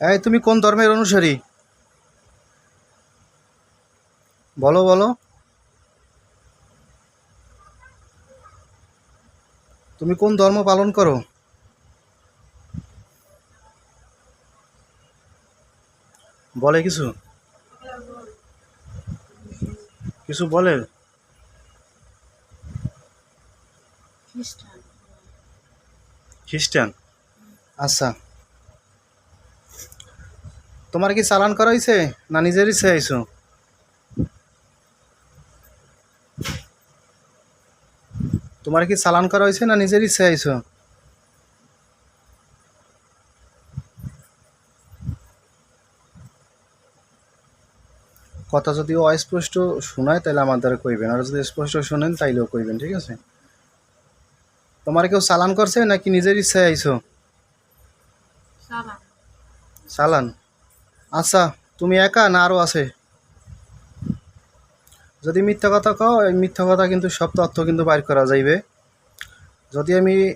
এই তুমি কোন ধর্মের অনুসারী? বলো বলো। তুমি কোন ধর্ম পালন করো? বলে কিছু? কিছু বলে? খ্রিস্টান। খ্রিস্টান? আচ্ছা। তোমার কি চালান করা হয়েছে না নিজের ইচ্ছে আইছো? তোমার কি চালান করা হয়েছে না নিজের ইচ্ছে আইছো? কথা যদি অস্পষ্ট শোনায় তাহলে আমাদের কইবেন আর যদি স্পষ্ট শোনেন তাইলেও কইবেন ঠিক আছে? তোমার কেউ চালান করছে নাকি নিজের ইচ্ছায় আইছো? চালান? আচ্ছা তুমি একা না আরও আছে? যদি মিথ্যা কথা কও, এই মিথ্যা কথা কিন্তু সব তথ্য কিন্তু বাইর করা যাইবে। যদি আমি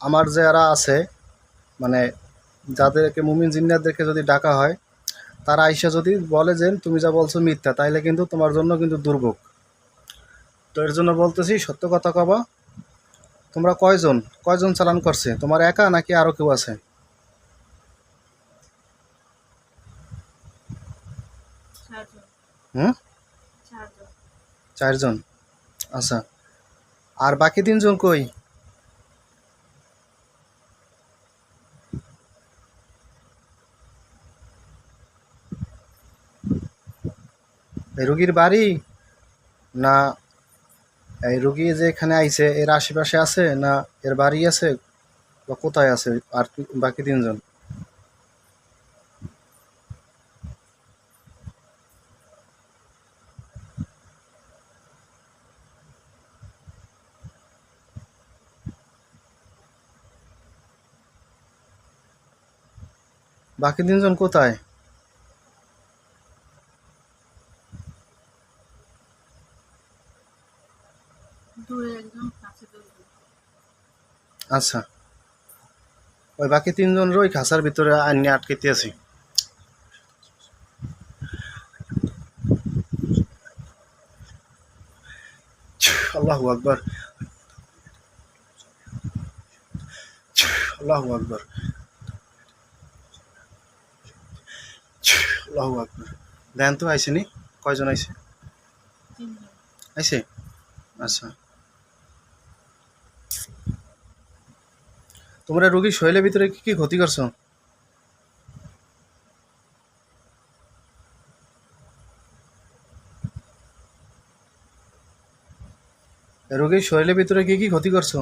আমার যারা আছে মানে যাদেরকে মুমিন জিন্নারদেরকে যদি ডাকা হয়, তারা আইসা যদি বলে যে তুমি যা বলছো মিথ্যা, তাইলে কিন্তু তোমার জন্য কিন্তু দুর্ভোগ। তো এর জন্য বলতেছি, সত্য কথা কবা। তোমরা কয়জন? কয়জন চালান করছে? তোমার একা নাকি আরও কেউ আছে? হুম চারজন। চারজন? আচ্ছা। আর বাকি তিনজন কই? রুগীর বাড়ি? না এই রুগী যে এখানে আইছে এর আশেপাশে আছে না এর বাড়ি আছে? বা কোথায় আছে? আর বাকি তিনজন? বাকি তিনজন কোথায়? আচ্ছা। ওই বাকি তিনজন ওই খাঁচার ভিতরে আইনে আটকেতে আছি। আল্লাহু আকবার। আল্লাহু আকবার। আল্লাহু আকবার দেন তো আইসেনি কয়জন আইছে? তিনজন আইছে? আচ্ছা। তোমরা রোগীর শরীরের ভিতরে কি কি ক্ষতি করছ? রোগীর শরীরের ভিতরে কি কি ক্ষতি করছ?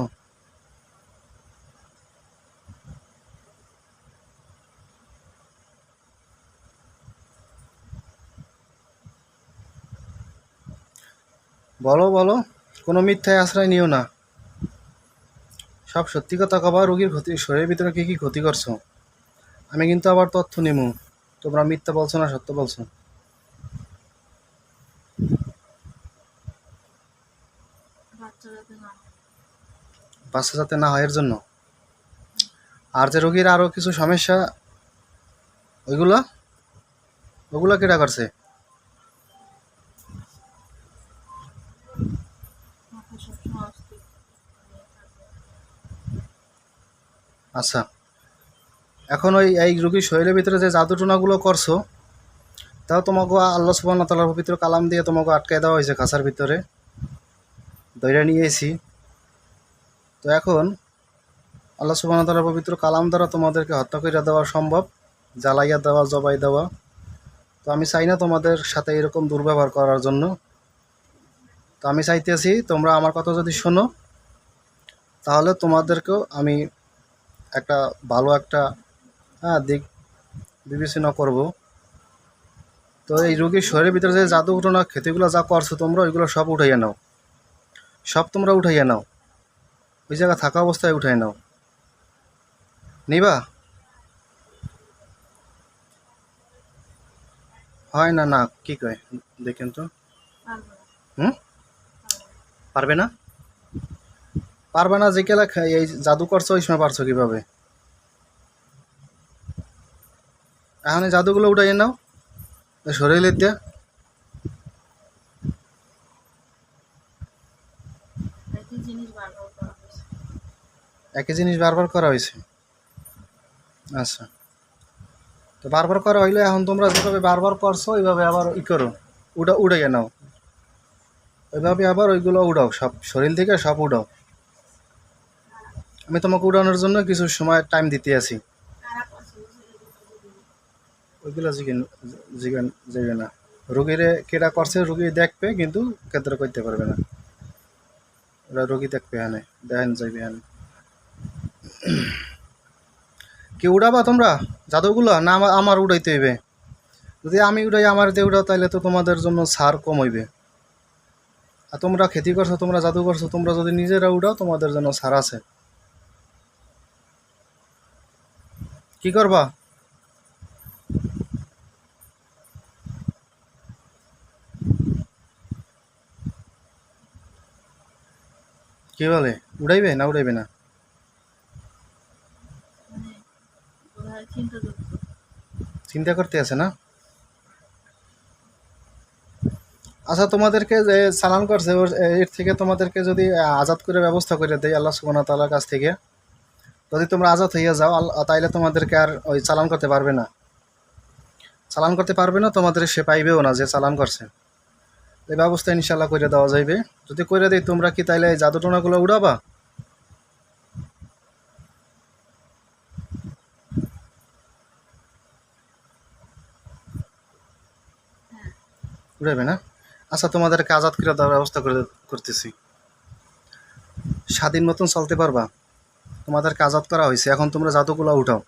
বলো বলো। কোনো মিথ্যায় আশ্রয় নিও না। সব সত্যি কথা কবা রোগীর ক্ষতি শরীরের ভিতরে কী কী ক্ষতি করছ? আমি কিন্তু আবার তথ্য নিমু। তোমরা মিথ্যা বলছো না সত্য বলছো। বাচ্চা যাতে না হয়। বাচ্চা যাতে না হয় এর জন্য। আর যে রোগীর আরও কিছু সমস্যা ওইগুলা? ওগুলো কেটা করছে? আচ্ছা। এখন ওই এই রোগীর শরীরের ভিতরে যে জাদু টোনাগুলো করছ, তাও তোমাকে আল্লাহ সুবাহ তালার পবিত্র কালাম দিয়ে তোমাকে আটকায় দেওয়া হয়েছে খাঁচার ভিতরে। দইরা নিয়ে এসি। তো এখন আল্লাহ সুবাহ তালার পবিত্র কালাম দ্বারা তোমাদেরকে হত্যা করে দেওয়া সম্ভব, জ্বালাইয়া দেওয়া, জবাই দেওয়া। তো আমি চাই না তোমাদের সাথে এরকম দুর্ব্যবহার করার জন্য। তো আমি চাইতেছি তোমরা আমার কথা যদি শোনো, তাহলে তোমাদেরকেও আমি একটা ভালো একটা হ্যাঁ দিক বিবেচনা করব। তো এই রোগীর শরীরের ভিতরে যে জাদু ঘটনা ক্ষতিগুলো যা করছ তোমরা ওইগুলো সব উঠাইয়া নাও। সব তোমরা উঠাইয়া নাও। ওই জায়গা থাকা অবস্থায় উঠাই নাও। নিবা? হয় না না কি কয়? দেখেন তো। হুম? পারবে না। পারবে না যে কেলা এই জাদু করছ ওই সময় পারছ কীভাবে? এখন এই জাদুগুলো উঠাই নাও। শরীরের দিয়ে। একই জিনিস বারবার করা হয়েছে। একই জিনিস বারবার করা হয়েছে। আচ্ছা। তো বারবার করা হইলে এখন তোমরা যেভাবে বারবার করছ ওইভাবে আবার ই করো। উড়া উড়াইয়ে নাও। ওইভাবে আবার ওইগুলো উড়াও সব শরীর থেকে সব উড়াও আমি তোমাকে উড়ানোর জন্য কিছু সময় টাইম দিতে আছি। কারা ওইগুলো জিগেন যাবে না। রুগীরে কেটা করছে, রুগী দেখবে, কিন্তু কেতরে করতে পারবে না। ওরা রুগী দেখবে হানে দেখেন যাইবে হানে কি উড়াবা তোমরা, জাদুগুলো? না, আমা- আমার উড়াইতে হইবে। যদি আমি উড়াই, আমার দিয়ে উড়াও তাহলে তো তোমাদের জন্য সার কম হইবে। আর তোমরা খেতি করছ, তোমরা জাদু করছ, তোমরা যদি নিজেরা উড়াও, তোমাদের জন্য সার আছে। কি করবা? কি বলে? উড়াইবে না উড়াইবে না? চিন্তা করতে আছে না? আচ্ছা তোমাদেরকে যে সালাম করছে, এর থেকে তোমাদেরকে যদি আজাদ করে ব্যবস্থা করে দেয় আল্লাহ সুবহানাহু ওয়া তাআলার কাছ থেকে। যদি তোমরা আজাদ হইয়া যাও তাইলে তোমাদেরকে আর ওই চালান করতে পারবে না। চালান করতে পারবে না, তোমাদের সে পাইবেও না যে চালান করছে। এই ব্যবস্থা ইনশাল্লাহ করে দেওয়া যাইবে। যদি করে দেয় তোমরা কি তাইলে এই জাদু টোনাগুলো উড়াবা? উড়াবে না? আচ্ছা তোমাদেরকে আজাদ করে দেওয়ার ব্যবস্থা করে করতেছি। স্বাধীন মতন চলতে পারবা? তোমাদেরকে আজাদ করা হয়েছে। এখন তোমরা জাদুগুলো উঠাও।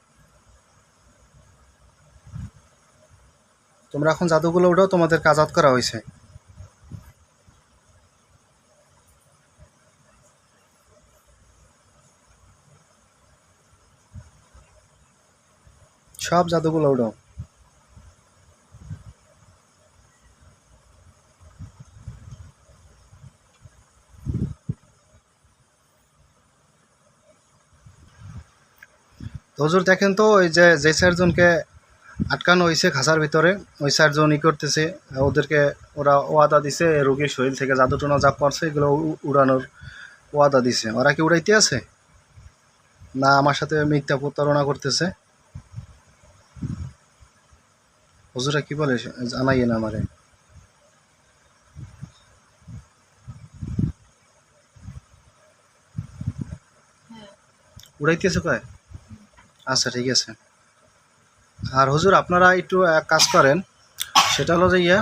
তোমরা এখন জাদুগুলো উঠাও তোমাদেরকে আজাদ করা হয়েছে। সব জাদুগুলো উঠাও। হুজুর, দেখেন তো, ওই যে যে চারজনকে আটকানো হয়েছে খাঁচার ভিতরে, ওই চারজন ই করতেছে ওদেরকে ওরা ওয়াদা দিছে রোগীর শরীর থেকে জাদুটনা যা পড়ছে, এগুলো উড়ানোর ওয়াদা দিছে। ওরা কি উড়াইতে আছে? না, আমার সাথে মিথ্যা প্রতারণা করতেছে। হুজুরা কি বলে, জানাইয়ে না আমারে। উড়াইতেছে কয়? আচ্ছা ঠিক আছে। আর হুজুর আপনারা একটু এক কাজ করেন। সেটা হলো যে ইয়া